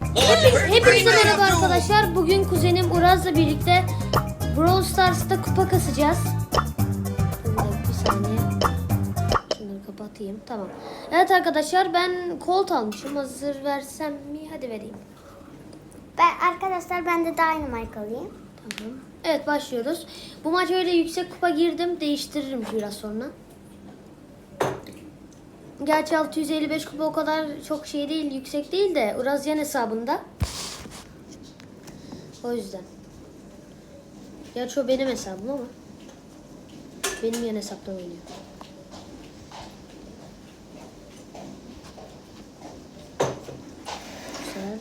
Hepiniz, hepinize merhaba arkadaşlar. Bugün kuzenim Uraz'la birlikte Brawl Stars'ta kupa kasacağız. Bir saniye. Şunları kapatayım. Tamam. Evet arkadaşlar ben Colt almışım. Hazır versem mi? Hadi vereyim. Ben arkadaşlar ben de Dynamite alayım. Tamam. Evet başlıyoruz. Bu maç öyle yüksek kupa girdim. Değiştiririm biraz sonra. Gerçi 655 kupa o kadar çok şey değil, yüksek değil de Urazyan hesabında. O yüzden. Gerçi o benim hesabım ama. Benim yan hesaptan oynuyor. Güzel.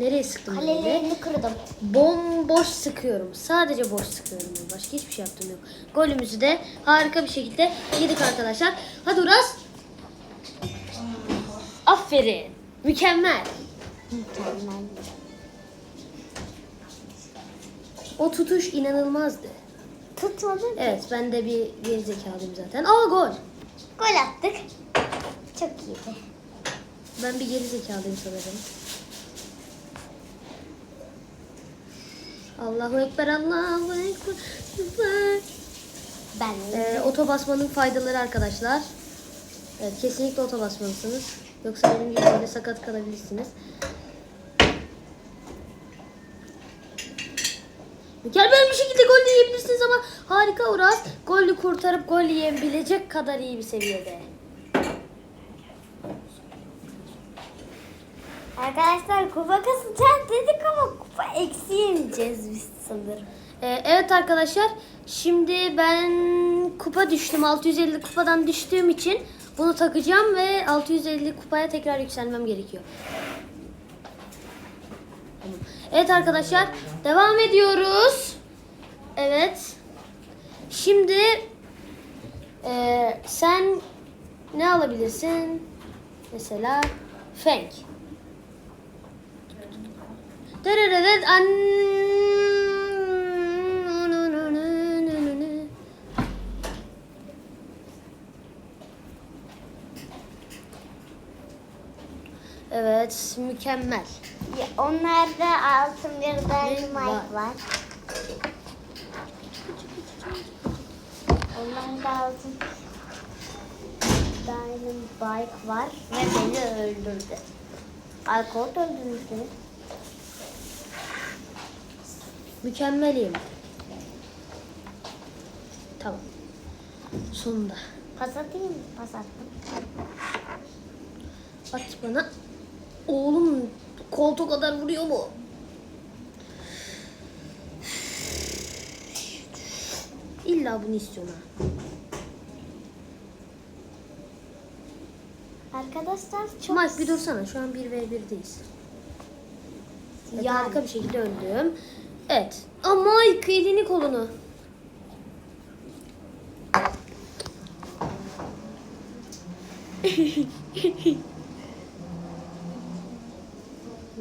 Nereye sıktım? Kalelerini kırdım. Bomboş sıkıyorum. Sadece boş sıkıyorum. Başka hiçbir şey yaptığım yok. Golümüzü de harika bir şekilde yedik arkadaşlar. Hadi Uras. Aferin. Mükemmel. Mükemmel. O tutuş inanılmazdı. Tutmadı. Evet ben de bir geri zekalıyım zaten. Aa gol. Gol attık. Çok iyiydi. Ben bir geri zekalıyım sanırım. Allahu Ekber, Allahu Ekber. Ben Ee, oto basmanın faydaları arkadaşlar. Evet, kesinlikle oto basmalısınız. Yoksa benim gibi böyle sakat kalabilirsiniz. Mükemmel bir şekilde gol yiyebilirsiniz ama harika Uras. Golü kurtarıp gol yiyebilecek kadar iyi bir seviyede. Arkadaşlar kupa kasacağız dedik ama eksi yeneceğiz biz sanırım. Ee, evet arkadaşlar şimdi ben kupa düştüm 650 kupadan düştüğüm için bunu takacağım ve 650 kupaya tekrar yükselmem gerekiyor. Evet arkadaşlar devam ediyoruz. Evet. Şimdi ee, sen ne alabilirsin? Mesela Feng. An- Evet, mükemmel. Onlarda altın bir Dynamite var? Onlarda altın Dynamite var ve beni öldürdü. Alkol öldürmüş beni. Mükemmelim. Tamam. Sonunda. Pas atayım mı? Pas attım. At bana. Oğlum koltuğu kadar vuruyor mu? İlla bunu istiyorum ha. Arkadaşlar çok Mike bir dursana. Şu an 1v1'deyiz. Evet, Yani. harika bir şekilde öldüm. Evet. Aa Mike elini kolunu.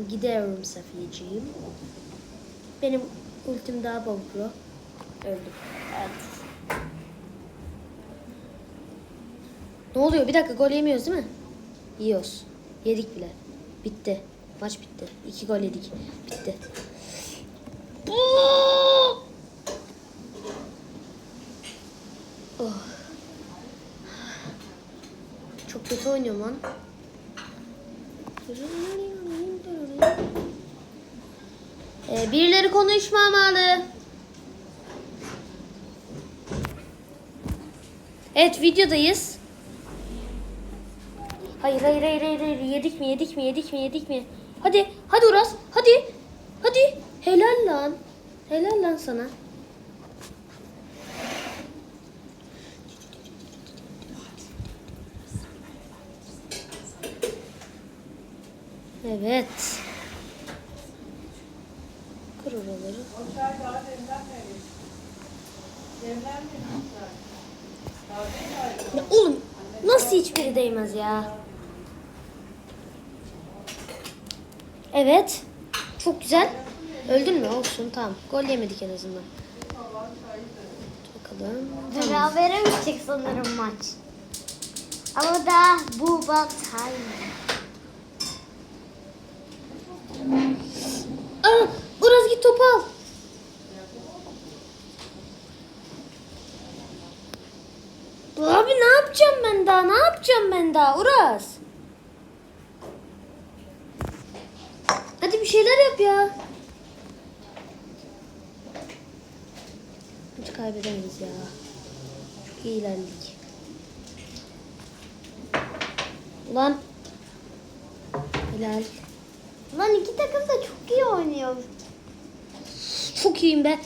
Gidiyorum Safiyeciğim. Benim ultim daha pro. Öldüm. Evet. Ne oluyor? Bir dakika gol yemiyoruz değil mi? Yiyoruz. Yedik bile. Bitti. Maç bitti. İki gol yedik. Bitti. Oh. Çok kötü oynuyorum lan. Ee, birileri konuşmamalı. Evet videodayız. Hayır hayır hayır hayır hayır yedik mi yedik mi yedik mi yedik mi? Hadi hadi Uras hadi helal lan sana. Evet. Kır oraları. Ya oğlum nasıl hiçbiri değmez ya? Evet. Çok güzel. Öldün mü? Olsun tamam. Gol yemedik en azından. Bakalım. Berabere bitecek sanırım maç. Ama da bu bak hayır. Aa, Uraz git topu al. Abi ne yapacağım ben daha? Ne yapacağım ben daha Uraz? Hadi bir şeyler yap ya. Kaybedemeyiz ya. Çok iyi ilerledik. Ulan. Helal. Lan iki takım da çok iyi oynuyor. Çok iyiyim be.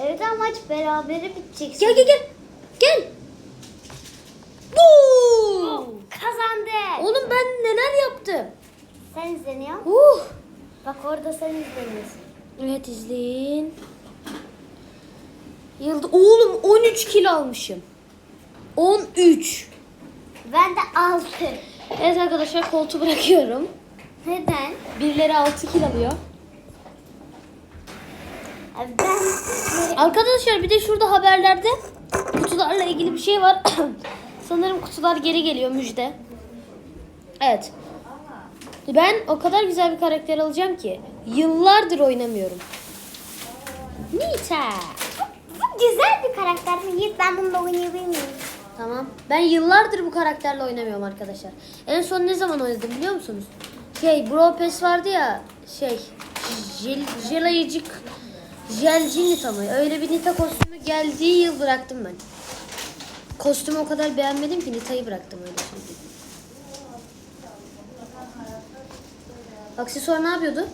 Evet ama maç berabere bitecek. Gel gel gel. Gel. Bu. Kazandı. Oğlum ben neler yaptım? Sen izleniyor. Uh. Bak orada sen izleniyorsun. Evet izleyin. Yıldı. Oğlum 13 kilo almışım. 13. Ben de 6. Evet arkadaşlar koltuğu bırakıyorum. Neden? Birileri 6 kilo alıyor. Ben Arkadaşlar bir de şurada haberlerde kutularla ilgili bir şey var. Sanırım kutular geri geliyor müjde. Evet. Ben o kadar güzel bir karakter alacağım ki yıllardır oynamıyorum. Nita. Güzel bir karakter? Yiğit ben bununla oynayabilir miyim? Tamam. Ben yıllardır bu karakterle oynamıyorum arkadaşlar. En son ne zaman oynadım biliyor musunuz? Şey Brawl Pass vardı ya şey jel, jelayıcık jelci Nita mı? Öyle bir Nita kostümü geldiği yıl bıraktım ben. Kostümü o kadar beğenmedim ki Nita'yı bıraktım öyle söyleyeyim. Aksesuar ne yapıyordu?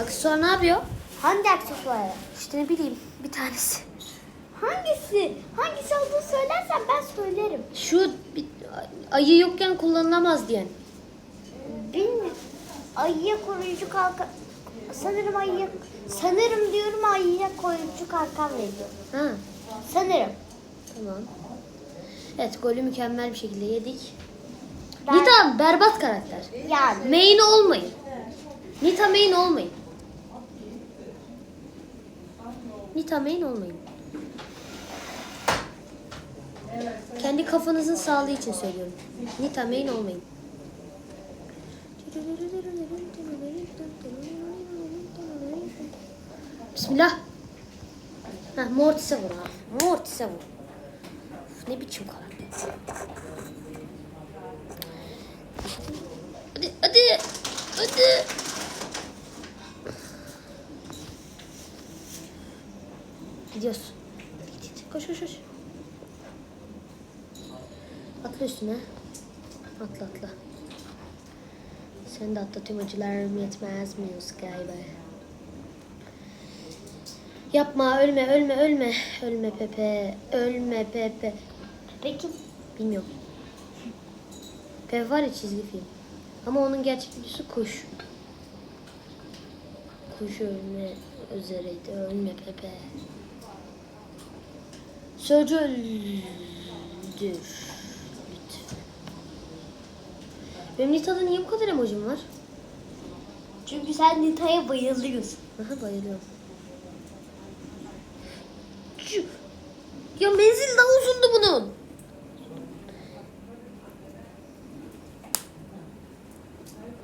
Aksesuar ne yapıyor? Hangi aksesuarı? İşte ne bileyim bir tanesi. Hangisi? Hangisi olduğunu söylersen ben söylerim. Şu bir- ayı yokken kullanılamaz diyen. Bilmiyorum. Ayıya koruyucu kalkan... Sanırım ayıya... Sanırım diyorum ayıya koruyucu kalkan veriyor. Ha. Sanırım. Tamam. Evet golü mükemmel bir şekilde yedik. Ben- Nita berbat karakter. Yani. Main olmayın. Nita main olmayın. Nita main olmayın. Kendi kafanızın sağlığı için söylüyorum. Nita main olmayın. Bismillah. Heh, Mortis'e vur abi. Mortis'e vur. Uf, ne biçim karakter. Hadi hadi. Hadi. Gidiyoruz. Koş koş koş. Atla üstüne. Atla atla. Sen de atla tüm acılarım yetmez mi galiba? Yapma ölme ölme ölme. Ölme Pepe. Ölme Pepe. Peki. Bilmiyorum. Pepe var ya çizgi film. Ama onun gerçek videosu kuş. Kuş ölme üzereydi. Ölme Pepe. Sözcü öldür. Lütfen. Benim Nita'da niye bu kadar emojim var? Çünkü sen Nita'ya bayılıyorsun. Aha bayılıyorum. Ya menzil daha uzundu bunun.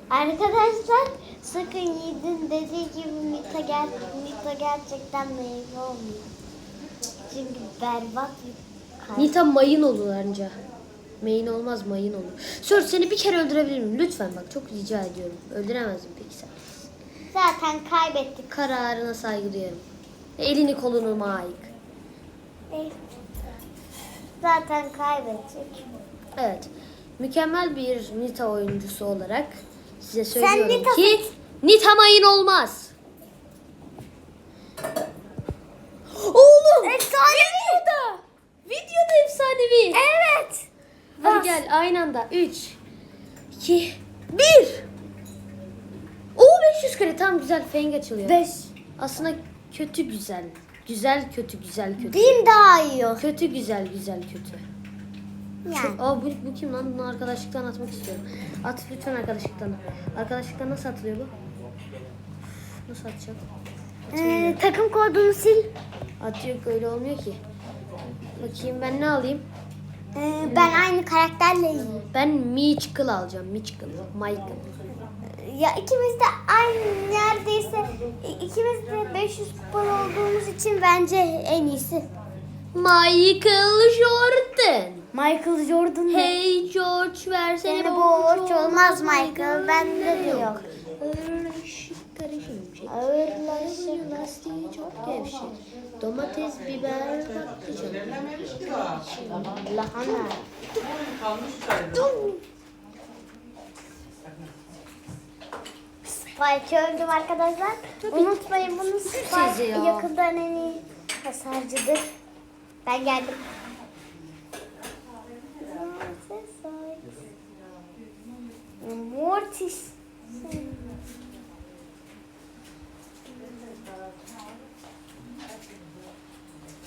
Arkadaşlar sakın Yiğit'in dediği gibi Nita, ger Nita gerçekten meyve olmuyor. Çünkü berbat bir. Nita mayın olur anca. Main olmaz mayın olur. Sir seni bir kere öldürebilir miyim? Lütfen bak çok rica ediyorum. Öldüremezdim peki sen. Zaten kaybettik. Kararına saygı duyarım. Elini kolunu. Neyse. Zaten kaybedecek. Evet. Mükemmel bir Nita oyuncusu olarak size söylüyorum Nita- ki Nita mayın olmaz. Oğlum! Efsanevi. Videoda! Videoda efsanevi. Evet. Hadi Bas. gel aynı anda. 3 2 1 Oo 500 kare tam güzel feng açılıyor. 5. Aslında kötü güzel. Güzel kötü güzel kötü. Bin daha iyi o. Kötü güzel güzel kötü. Yani. Aa bu, bu kim lan? Bunu arkadaşlıktan atmak istiyorum. At lütfen arkadaşlıktan. Arkadaşlıktan nasıl atılıyor bu? Nasıl atacağım? Ee, takım kodunu sil. Atıyor öyle olmuyor ki. Bakayım ben ne alayım? Ee, ben aynı karakterle. Ben Michael alacağım. Michael. Michael. Ya ikimiz de aynı neredeyse ikimiz de 500 kupa olduğumuz için bence en iyisi. Michael Jordan. Michael Jordan ne? Hey George versene Seni borç olmaz Michael. Bende de yok. Ağırlaşık. Lastiği çok gevşek. Domates, biber, patlıcan. Lahana. Spike öldüm arkadaşlar. Unutmayın bunu Spike yakından en iyi hasarcıdır. Ben geldim. Mortis.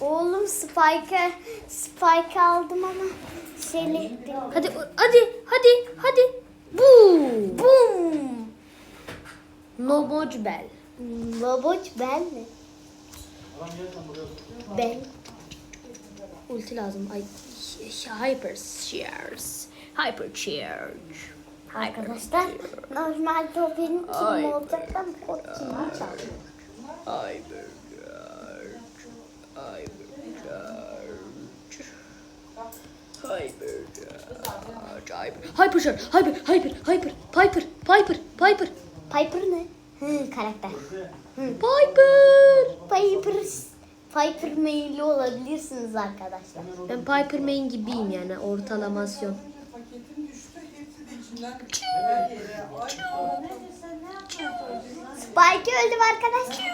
Oğlum Spike'ı Spike aldım ama şeyli Hadi, hadi, hadi, hadi. Boom. Boom. Nomoc bel. Baboç ben mi? Ben. Ulti lazım. Ay, hyper shares. Hyper charge. Arkadaşlar normalde o benim kim olacak ben o kimi çaldım. Hyper. Hyper. Hyper. Hyper. Hyper, Piper, Piper, Piper. Piper ne? Hı karakter. Piper. Piper Piper maili olabilirsiniz arkadaşlar. Ben Piper main gibiyim yani ortalamasyon. Spike öldüm arkadaşlar.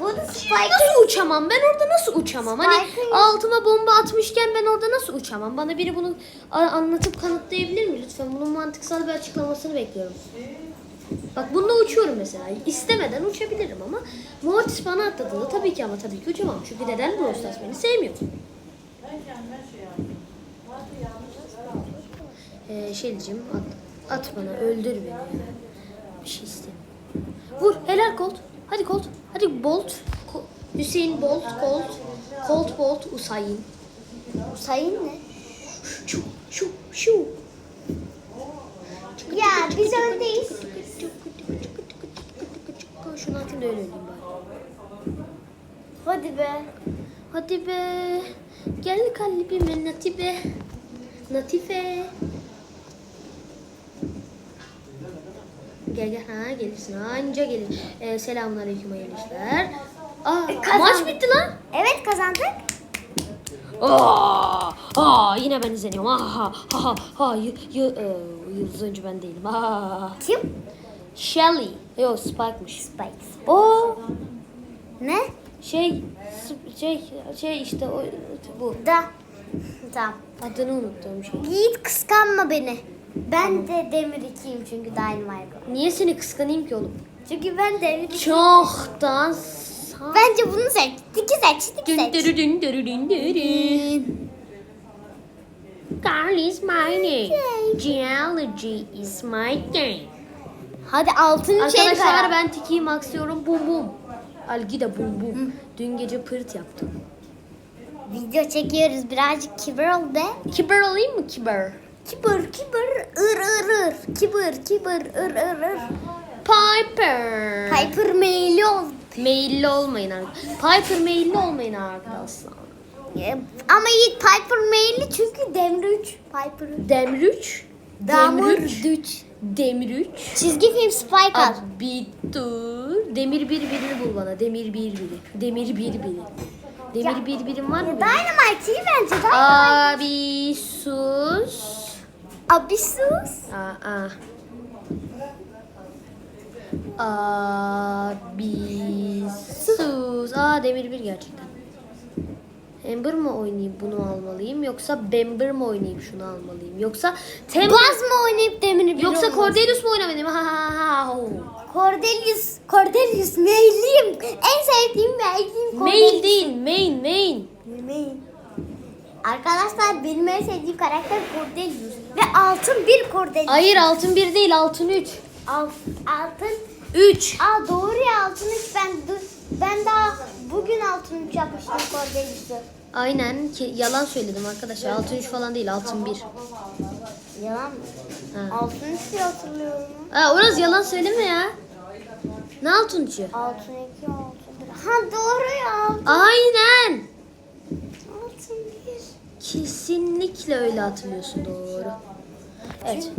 Bu da Spike. Nasıl uçamam? Ben orada nasıl uçamam? Hani Spike'ın- altıma bomba atmışken ben orada nasıl uçamam? Bana biri bunu anlatıp kanıtlayabilir mi lütfen? Bunun mantıksal bir açıklamasını bekliyorum. Bak bunda uçuyorum mesela. İstemeden uçabilirim ama Mortis bana atladığında tabii ki ama tabii ki uçamam. Çünkü neden Brawl Stars beni sevmiyor? Ee, şey diyeceğim at, at bana öldür beni. Bir şey istemiyorum. Vur helal Colt. Hadi Colt. Hadi Bolt. Hüseyin Bolt, Colt. Colt Bolt, Usain. Sayın ne? Şu, şu, şu. Ya biz öndeyiz. Şunu atayım da öyle öleyim bari. Hadi be. Hadi be. Gel kalbime Natibe. Natife. Gel gel ha gelirsin anca gelir. Ee, selamun aleyküm hayırlı işler. Aa, kazandık. maç bitti lan. Evet kazandık. Aa, aa yine ben izleniyorum. Ha ha ha ha y- y- e, yıldız önce ben değilim. Ha. Kim? Shelly. Yok Spike'mış. Spike. O Ne? şey s- şey şey işte o bu. Da. Tamam. Adını unuttuğum şey. Yiğit kıskanma beni. Ben de demir ikiyim çünkü Dynamite. Niye seni kıskanayım ki oğlum? Çünkü ben demir ikiyim. Çoktan sa- Bence bunu seç. Diki seç. Diki Dün seç. dürü dün dürü dün dürü. Carl is my name. Geology is my game. Hadi altın şey Arkadaşlar ben Tiki'yi maxlıyorum. Bum bum. Algi de bum bum. Dün gece pırt yaptım. Video çekiyoruz birazcık kibar ol be. Kiber alayım mı kiber? Kibar kibar ır ır ır. Kibar kibar ır ır ır. Piper. Piper maili ol. Meyilli olmayın arkadaşlar. Piper meyilli olmayın arkadaşlar. Ama Yiğit Piper maili çünkü demir 3. Piper 3. Demrüç. Demrüç. Demrüç. Çizgi film Spike. Abi dur. Demir bir birini bul bana. Demir bir biri. Demir bir biri. Demir bir birim var mı? Dynamite iyi bence Dynamite. Abi sus. Abi sus. Aa. Abi sus. Aa demir bir gerçekten. Amber mı oynayıp bunu almalıyım yoksa Bamber mı oynayıp şunu almalıyım yoksa Tem Baz mı oynayıp demir bir yoksa olmaz? Cordelius mu oynamalıyım? Ha ha ha. ha. Cordelius. Cordelius mailliyim. En sevdiğim mailliyim Main değil, main, main. Mail. Arkadaşlar benim en sevdiğim karakter Cordelius. Ve altın bir Cordelius. Hayır altın bir değil, altın üç. Al, altın. Üç. Aa doğru ya altın üç ben. Ben daha bugün altın üç yapmıştım Cordelius'u. Aynen ki yalan söyledim arkadaşlar. Altın 3 falan değil altın 1. Yalan mı? Ha. Altın üç diye hatırlıyorum. Aa, Uraz yalan söyleme ya. Ne altın 3'ü? Altın iki, altın bir. Ha doğru ya. Aynen. Kesinlikle öyle hatırlıyorsun doğru. Evet.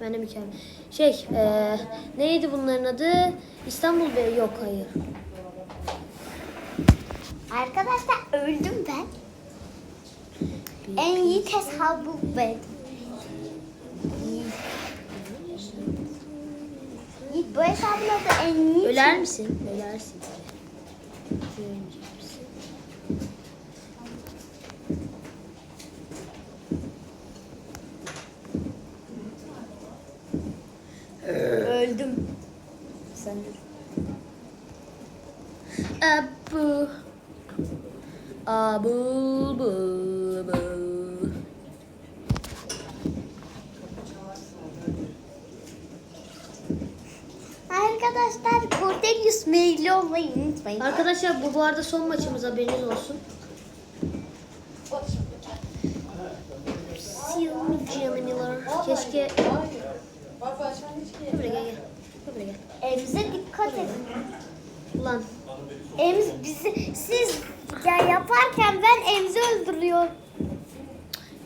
Ben de mükemmel. Şey, eee, neydi bunların adı? İstanbul Bey yok hayır. Arkadaşlar öldüm ben. En iyi hesabı ben. Yiğit bu hesabla da en iyi. Öler misin? Ölersin. Ölmeyecek misin? Öldüm. Sen Abu. Abu bu bu. Arkadaşlar Cordelius maili olmayı unutmayın. Arkadaşlar bu bu arada son maçımız haberiniz olsun. Silmicaminlar. Keşke... Buraya gel buraya gel. Elimize dikkat edin. Ulan Emz bizi siz ya yaparken ben Emzi öldürüyor.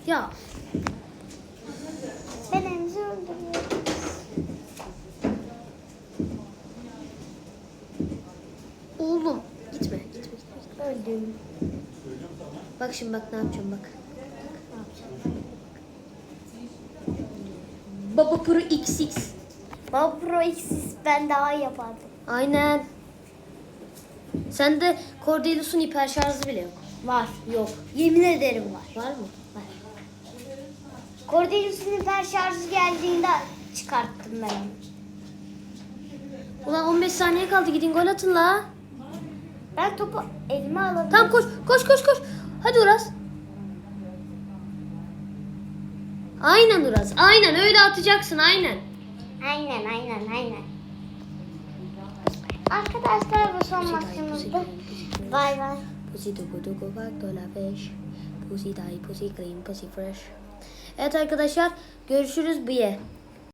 ya Ben Emzi öldürüyorum. oğlum gitme gitme gitme. Öldüm. Bak şimdi bak ne yapacağım bak. Baba Pro XX. Baba Pro X'siz ben daha iyi yapardım. Aynen. Sende Cordelius'un hiper şarjı bile yok. Var. Yok. Yemin ederim var. Var mı? Var. Cordelius'un hiper şarjı geldiğinde çıkarttım ben onu. Ulan 15 saniye kaldı gidin gol atın la. Ben topu elime alabilirim. Tamam koş koş koş koş. Hadi Uras. Aynen Uras. Aynen öyle atacaksın aynen. Aynen aynen aynen. Arkadaşlar bu son maçımızdı. Bay bay. Pussy dugu dugu bak dola fish. Pussy die, pussy clean, pussy fresh. Evet arkadaşlar görüşürüz. Bye.